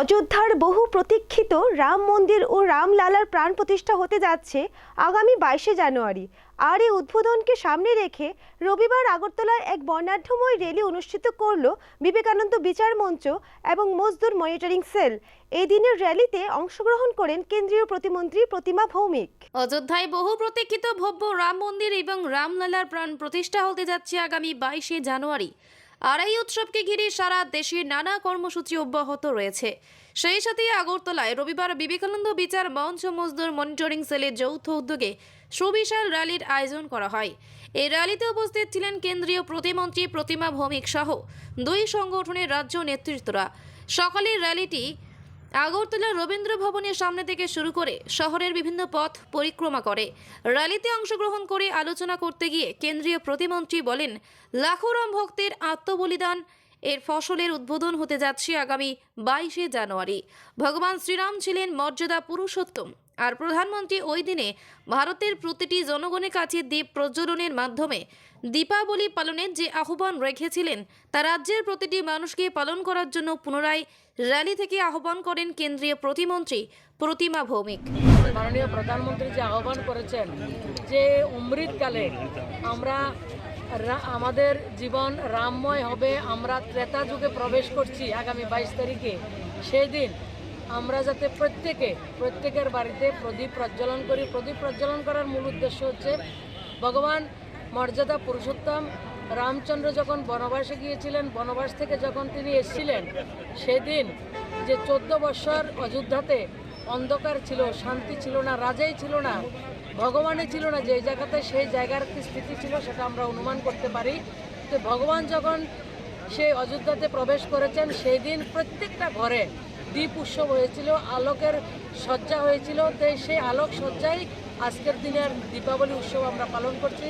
অযোধ্যার বহু প্রতীক্ষিত রাম মন্দির ও রামলালার প্রাণ প্রতিষ্ঠা হতে যাচ্ছে আগামী বাইশে জানুয়ারি। আর এই উদ্বোধনকে সামনে রেখে রবিবার আগরতলায় এক বর্ণাঢ্যময় র্যালি অনুষ্ঠিত করল বিবেকানন্দ বিচার মঞ্চ এবং মজদুর মনিটরিং সেল। এই দিনের র্যালিতে অংশগ্রহণ করেন কেন্দ্রীয় প্রতিমন্ত্রী প্রতিমা ভৌমিক। অযোধ্যায় বহু প্রতীক্ষিত ভব্য রাম মন্দির এবং রামলালার প্রাণ প্রতিষ্ঠা হতে যাচ্ছে আগামী বাইশে জানুয়ারি। আর এই উৎসবকে ঘিরে সারা দেশে নানা কর্মসূচি অব্যাহত রয়েছে। সেই সাথে আগরতলায় রবিবার বিবেকানন্দ বিচার মঞ্চ মজদুর মনিটরিং সেলের যৌথ উদ্যোগে সুবিশাল র্যালির আয়োজন করা হয়। এই র্যালিতে উপস্থিত ছিলেন কেন্দ্রীয় প্রতিমন্ত্রী প্রতিমা ভৌমিক সহ দুই সংগঠনের রাজ্য নেতৃত্বরা। সকালের র্যালিটি আগরতলা রবীন্দ্র ভবনের সামনে থেকে শুরু করে শহরের বিভিন্ন পথ পরিক্রমা করে। র্যালিতে অংশগ্রহণ করে আলোচনা করতে গিয়ে কেন্দ্রীয় প্রতিমন্ত্রী বলেন, লাখোরাম ভক্তের আত্মবলিদান এর ফসলের উদ্বোধন হতে যাচ্ছে আগামী বাইশে জানুয়ারি। ভগবান শ্রীরাম ছিলেন মর্যাদা পুরুষোত্তম। আর প্রধানমন্ত্রী ওই দিনে ভারতের প্রতিটি জনগণের কাছে দ্বীপ প্রজ্বলনের মাধ্যমে দীপাবলি পালনের যে আহ্বান রেখেছিলেন, তা রাজ্যের প্রতিটি মানুষকে পালন করার জন্য পুনরায় র্যালি থেকে আহ্বান করেন কেন্দ্রীয় প্রতিমন্ত্রী প্রতিমা ভৌমিক। মাননীয় প্রধানমন্ত্রী যে আহ্বান করেছেন যে অমৃতকালে আমরা আমাদের জীবন রামময় হবে। আমরা ত্রেতা যুগে প্রবেশ করছি আগামী বাইশ তারিখে। সেই দিন আমরা যাতে প্রত্যেকে, প্রত্যেকের বাড়িতে প্রদীপ প্রজ্বলন করি। প্রদীপ প্রজ্বলন করার মূল উদ্দেশ্য হচ্ছে ভগবান মর্যাদা পুরুষোত্তম রামচন্দ্র যখন বনবাসে গিয়েছিলেন, বনবাস থেকে যখন তিনি এসেছিলেন, সেদিন যে চোদ্দ বৎসর অযোধ্যাতে অন্ধকার ছিল, শান্তি ছিল না, রাজাই ছিল না, ভগবানই ছিল না, যে জায়গাতে সেই জায়গার কি স্থিতি ছিল সেটা আমরা অনুমান করতে পারি। তো ভগবান যখন সেই অযোধ্যাতে প্রবেশ করেছেন, সেই দিন প্রত্যেকটা ঘরে দ্বীপ উৎসব হয়েছিল, আলোকের সজ্জা হয়েছিল। তো সেই আলোক সজ্জাই আজকের দিনের দীপাবলি উৎসব আমরা পালন করছি।